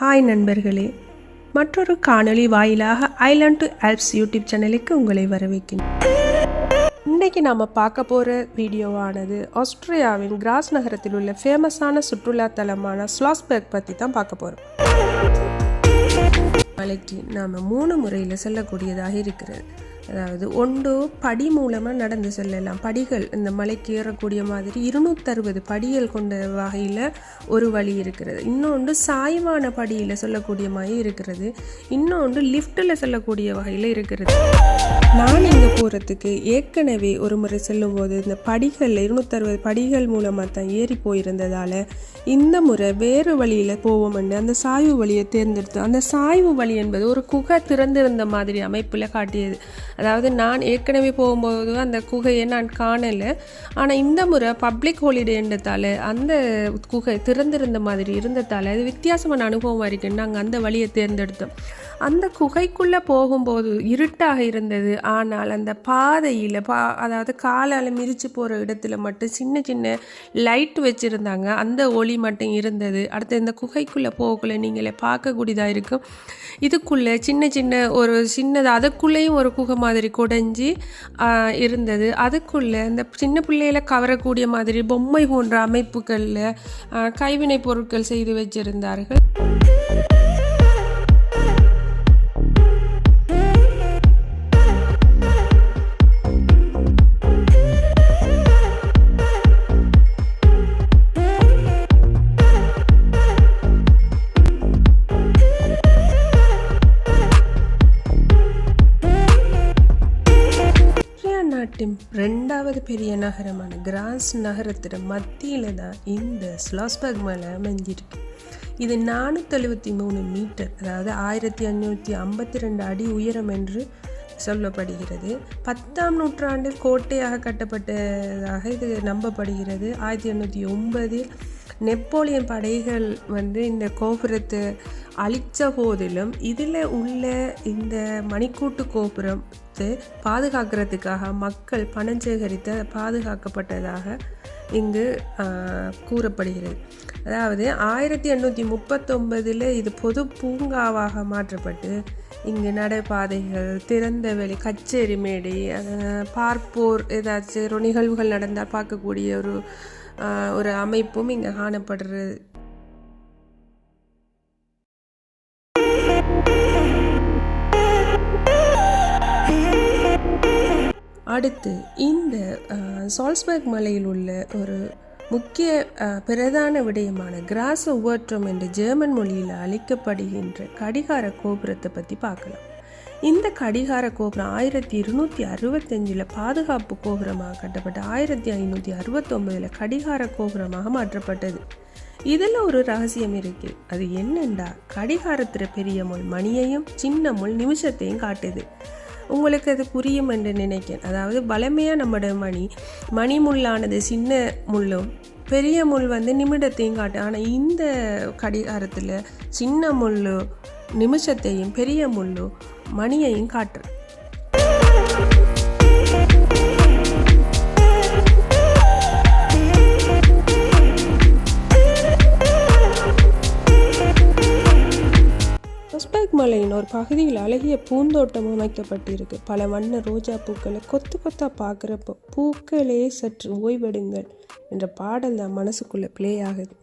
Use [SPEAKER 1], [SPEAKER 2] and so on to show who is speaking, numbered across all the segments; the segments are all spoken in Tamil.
[SPEAKER 1] ஹாய் நண்பர்களே. மற்றொரு காணொளி வாயிலாக ஐலாண்ட் டு ஆல்ப்ஸ் யூடியூப் சேனலுக்கு உங்களை வரவேற்கிறேன். இன்றைக்கி நாம் பார்க்க போகிற வீடியோவானது ஆஸ்திரியாவின் கிராஸ் நகரத்தில் உள்ள ஃபேமஸான சுற்றுலா தலமான ஸ்லாஸ்பர்க் பற்றி தான் பார்க்க போகிறோம் மலைக்கு நாம் மூணு முறையில் செல்லக்கூடியதாக இருக்கிறது. அதாவது ஒன்று படி மூலமாக நடந்து செல்லலாம். படிகள் இந்த மலைக்கு ஏறக்கூடிய மாதிரி இருநூத்தறுபது படிகள் கொண்ட வகையில் ஒரு வழி இருக்கிறது. இன்னொன்று சாய்வான படியில் சொல்லக்கூடிய மாதிரி இருக்கிறது. இன்னொன்று லிஃப்ட்டில் சொல்லக்கூடிய வகையில் இருக்கிறது. நான் இங்கே போகிறதுக்கு ஏற்கனவே ஒரு முறை செல்லும்போது இந்த படிகள் இருநூத்தறுபது படிகள் மூலமாக தான் ஏறி போயிருந்ததால் இந்த முறை வேறு வழியில் போவோம்னு அந்த சாய்வு வழியை தேர்ந்தெடுத்து அந்த சாய்வு வழி என்பது ஒரு குகை திறந்திருந்த மாதிரி அமைப்பில் காட்டியது. அதாவது நான் ஏற்கனவே போகும்போது அந்த குகையை நான் காணலை. ஆனால் இந்த முறை பப்ளிக் ஹாலிடேன்றதால அந்த குகை திறந்திருந்த மாதிரி இருந்ததால் அது வித்தியாசமான அனுபவமாக இருக்குன்னு நாங்கள் அந்த வழியை தேர்ந்தெடுத்தோம். அந்த குகைக்குள்ளே போகும்போது இருட்டாக இருந்தது. ஆனால் அந்த பாதையில் பா அதாவது காலால் மிதித்து போகிற இடத்துல மட்டும் சின்ன சின்ன லைட் வச்சுருந்தாங்க. அந்த ஒளி மட்டும் இருந்தது. அடுத்து இந்த குகைக்குள்ளே போகக்குள்ள நீங்களே பார்க்கக்கூடியதாக இருக்கும். இதுக்குள்ளே சின்ன சின்ன ஒரு சின்னது அதுக்குள்ளேயும் ஒரு குகை மாதிரி குடைஞ்சி இருந்தது. அதுக்குள்ளே இந்த சின்ன பிள்ளைகளை கவரக்கூடிய மாதிரி பொம்மை போன்ற அமைப்புகளில் கைவினை பொருட்கள் செய்து வச்சிருந்தார்கள். மூணாவது பெரிய நகரமான கிராஸ் நகரத்தில் மத்தியில் தான் இந்த ஸ்லாஸ்பர்க் மலை அமைஞ்சிருக்கு இது நானூற்றி எழுபத்தி மூணு மீட்டர் அதாவது ஆயிரத்தி அஞ்சூற்றி ஐம்பத்தி ரெண்டு அடி உயரம் என்று சொல்லப்படுகிறது. பத்தாம் நூற்றாண்டில் கோட்டையாக கட்டப்பட்டதாக இது நம்பப்படுகிறது. ஆயிரத்தி எண்ணூற்றி ஒன்பதில் நெப்போலியன் படைகள் வந்து இந்த கோபுரத்தை அழித்த போதிலும் இதில் உள்ள இந்த மணிக்கூட்டு கோபுரத்தை பாதுகாக்கிறதுக்காக மக்கள் பணம் சேகரித்து பாதுகாக்கப்பட்டதாக இங்கு கூறப்படுகிறது. அதாவது ஆயிரத்தி எண்ணூற்றி முப்பத்தொன்பதில் இது பொது பூங்காவாக மாற்றப்பட்டு இங்கு நடைபாதைகள் திறந்த வெளி கச்சேரி மேடை பார்ப்போர் ஏதாச்சும் ஒரு நிகழ்வுகள் நடந்தால் பார்க்கக்கூடிய ஒரு ஒரு அமைப்பும் இங்கே காணப்படுறது. அடுத்து இந்த சால்ஸ்பர்க் மலையில் உள்ள ஒரு முக்கிய பிரதான விடயமான கிராஸ் உவற்றம் என்ற ஜெர்மன் மொழியில் அழைக்கப்படுகின்ற கடிகார கோபுரத்தை பற்றி பார்க்கலாம். இந்த கடிகார கோபுரம் ஆயிரத்தி இருநூற்றி அறுபத்தஞ்சில் பாதுகாப்பு கோபுரமாக கட்டப்பட்டு ஆயிரத்தி ஐநூற்றி அறுபத்தொம்பதில் கடிகார கோபுரமாக மாற்றப்பட்டது. இதில் ஒரு ரகசியம் இருக்கு. அது என்னண்டா கடிகாரத்தில் பெரிய முள் மணியையும் சின்ன முள் நிமிஷத்தையும் காட்டுது. உங்களுக்கு அது புரியும் என்று நினைக்கிறேன். அதாவது பலமையாக நம்மளோட மணி மணி முள்ளானது சின்ன முள்ளும் பெரிய முள் வந்து நிமிடத்தையும் காட்டு. ஆனால் இந்த கடிகாரத்தில் சின்ன முள் நிமிஷத்தையும் பெரிய முள்ளு மணியையும் காற்று ஒஸ்பேக் மலையின் ஒரு பகுதியில் அழகிய பூந்தோட்டம் அமைக்கப்பட்டிருக்கு. பல வண்ண ரோஜா பூக்களை கொத்து கொத்தா பார்க்குறப்போ பூக்களே சற்று ஓய்வெடுங்கள் என்ற பாடல் தான் மனசுக்குள்ளே ப்ளே ஆகுது.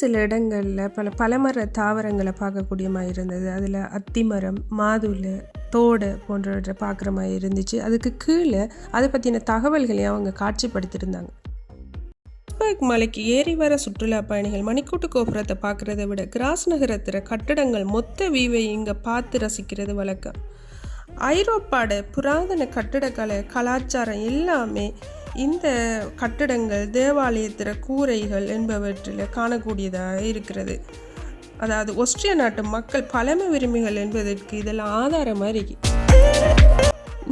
[SPEAKER 1] சில இடங்களில் பல பலமர தாவரங்களை பார்க்கக்கூடிய மாதிரி இருந்தது. அதில் அத்திமரம் மாதுளை தோடை போன்றவற்றை பார்க்குற மாதிரி இருந்துச்சு. அதுக்கு கீழே அதை பற்றின தகவல்களையும் அவங்க காட்சிப்படுத்தியிருந்தாங்க. ஸ்பர்க் மலைக்கு ஏறி வர சுற்றுலா பயணிகள் மணிக்கூட்டு கோபுரத்தை பார்க்குறத விட கிராஸ் நகரத்தில் கட்டடங்கள் மொத்த வீவை இங்கே பார்த்து ரசிக்கிறது வழக்கம். ஐரோப்பாட புராதன கட்டிடக்கலை கலாச்சாரம் எல்லாமே இந்த கட்டடங்கள் தேவாலயத்திற கூரைகள் என்பவற்றில் காணக்கூடியதாக இருக்கிறது. அதாவது ஒஸ்ட்ரிய நாட்டு மக்கள் பழமை விரும்பிகள் என்பதற்கு இதெல்லாம் ஆதாரமாக இருக்கு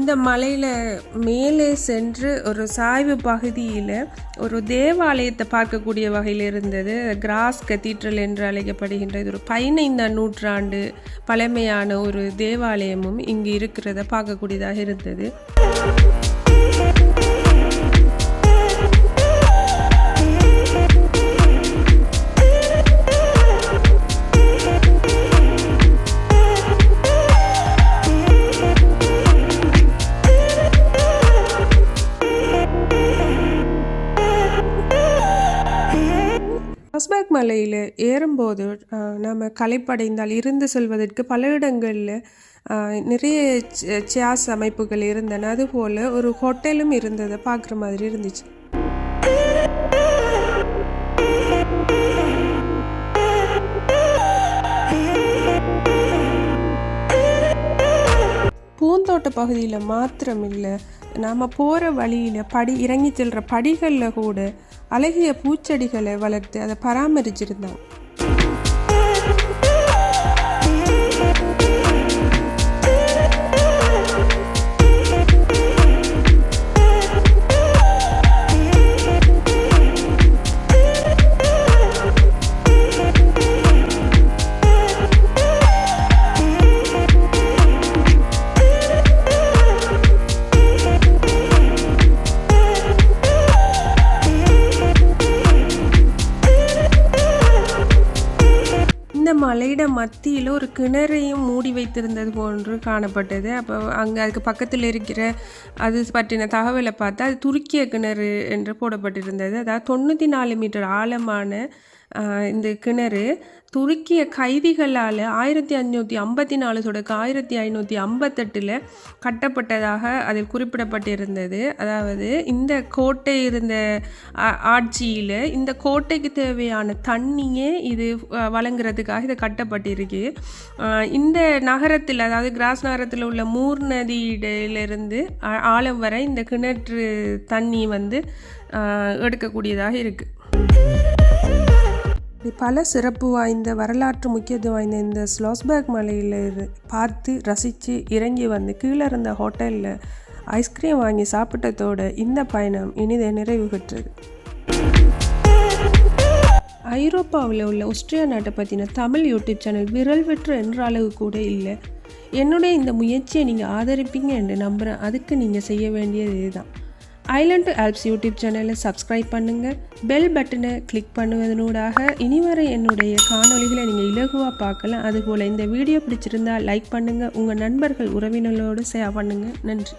[SPEAKER 1] இந்த மலையில் மேலே சென்று ஒரு சாய்வு பகுதியில் ஒரு தேவாலயத்தை பார்க்கக்கூடிய வகையில் இருந்தது. கிராஸ் கத்தீட்ரல் என்று அழைக்கப்படுகின்ற இது ஒரு பதினைந்தாம் நூற்றாண்டு பழமையான ஒரு தேவாலயமும் இங்கு இருக்கிறத பார்க்கக்கூடியதாக இருந்தது. ஹஸ்பேக் மலையில் ஏறும்போது நாம் களைப்படைந்தால் இருந்து செல்வதற்கு பல இடங்களில் நிறைய சேஸ் அமைப்புகள் இருந்தன. அதுபோல் ஒரு ஹோட்டலும் இருந்ததை. பார்க்குற மாதிரி இருந்துச்சு. பூந்தோட்ட பகுதியில் மாத்திரம் இல்லை நாம் போகிற வழியில் படி இறங்கி செல்கிற படிகளில் கூட அழகிய பூச்செடிகளை வளர்த்து அதை பராமரிச்சிருந்தாங்க மலையிட மத்தியில் ஒரு கிணறையும் மூடி வைத்திருந்தது போன்று காணப்பட்டது. அப்போ அங்கே அதுக்கு பக்கத்தில் இருக்கிற அது பற்றின தகவலை பார்த்தா அது துருக்கிய கிணறு என்று போடப்பட்டிருந்தது. அதாவது தொண்ணூற்றி நாலு மீட்டர் ஆழமான இந்த கிணறு துருக்கிய கைதிகளால் ஆயிரத்தி ஐநூற்றி ஐம்பத்தி நாலு தொடக்க ஆயிரத்தி ஐநூற்றி ஐம்பத்தெட்டில் கட்டப்பட்டதாக அதில் குறிப்பிடப்பட்டிருந்தது. அதாவது இந்த கோட்டை இருந்த ஆட்சியில் இந்த கோட்டைக்கு தேவையான தண்ணியே இது வழங்குறதுக்காக இது கட்டப்பட்டிருக்கு. இந்த நகரத்தில் அதாவது கிராஸ் நகரத்தில் உள்ள மூர் நதியிலிருந்து ஆழம் வரை இந்த கிணற்று தண்ணி வந்து எடுக்கக்கூடியதாக இருக்குது பல சிறப்பு வாய்ந்த வரலாற்று முக்கியத்துவம் வாய்ந்த இந்த ஸ்லாஸ்பர்க் மலையில் பார்த்து ரசித்து இறங்கி வந்து கீழே இருந்த ஹோட்டலில் ஐஸ்கிரீம் வாங்கி சாப்பிட்டதோடு இந்த பயணம் இனிதை நிறைவு பெற்றது. ஐரோப்பாவில் உள்ள ஒஸ்ட்ரியா நாட்டை பற்றின தமிழ் யூடியூப் சேனல் விரல் வெற்று என்ற அளவு கூட இல்லை. என்னுடைய இந்த முயற்சியை நீங்கள் ஆதரிப்பீங்க என்று நம்புகிறேன் அதுக்கு நீங்கள் செய்ய வேண்டியது இதுதான். ஐலண்ட் ஆல்ப்ஸ் யூடியூப் சேனலை சப்ஸ்கிரைப் பண்ணுங்கள் பெல் பட்டனை கிளிக் பண்ணுவதனூடாக இனி வர என்னுடைய காணொலிகளை நீங்கள் இலகுவாக பார்க்கலாம். அதுபோல் இந்த வீடியோ பிடிச்சிருந்தால் லைக் பண்ணுங்கள் உங்கள் நண்பர்கள் உறவினர்களோடு ஷேர் பண்ணுங்கள் நன்றி.